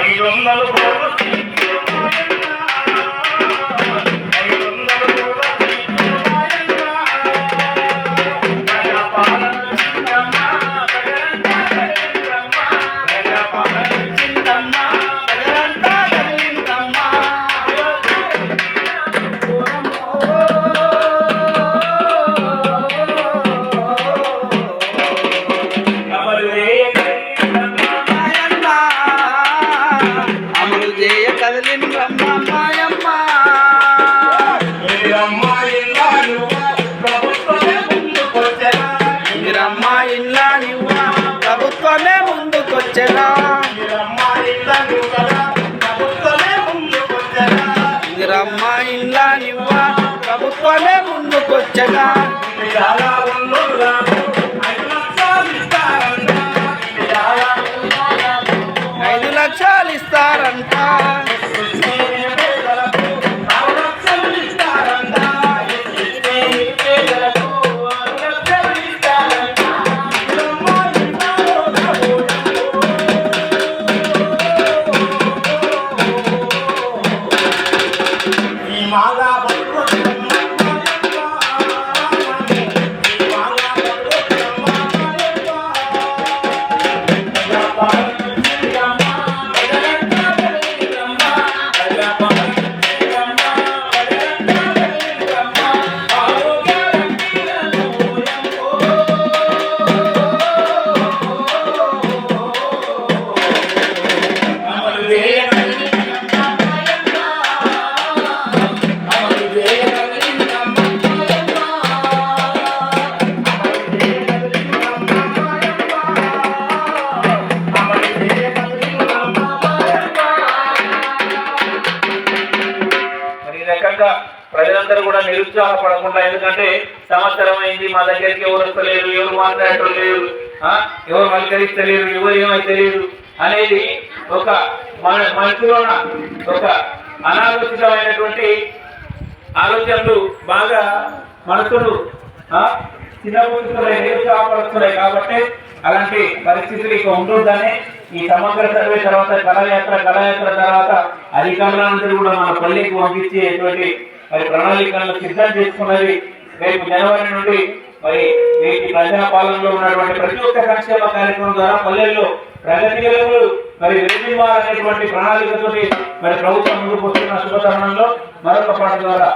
ఐదు వందలు ప్రభుత్వమే ముందుకొచ్చేనా? ఇందిరమ్మ ఇళ్ళనివ్వా ప్రభుత్వమే ముందుకొచ్చేనా? ఐదు లక్షలు ఇస్తారంట. రకంగా ప్రజలందరూ కూడా నిరుత్సాహపడకుండా ఎందుకంటే సంవత్సరం అయింది మా దగ్గరికి ఎవరు వస్తలేరు ఎవరు మాట్లాడటం లేరు ఎవరు మలకరిస్తలేరు ఎవరు ఏమైతలేరు అనేది ఒక మన మనసులోన ఒక అనాలోచితమైనటువంటి ఆలోచనలు బాగా మనసును ఆ, నిరుత్సాహపడుతున్నాయి కాబట్టి అలాంటి పరిస్థితులు ఇక ఉంటుందనే ఈ సమగ్ర సర్వే తర్వాత కళాయాత్ర కళాయాత్ర తర్వాత అధికారులందరూ కూడా మన పల్లెకి పంపించేటువంటి మరి ప్రణాళికలను సిద్ధం చేసుకున్నది రేపు జనవరి నుండి మరి నేటి ప్రజా పాలనలో ఉన్నటువంటి ప్రతి ఒక్క సంక్షేమ కార్యక్రమం ద్వారా పల్లెల్లో ప్రగతి వెలుగులు మరి వెలిగివ్వాలనేటువంటి ప్రణాళికతో మరి ప్రభుత్వం ముందుకు వస్తున్న శుభతరుణంలో మరొక పాట ద్వారా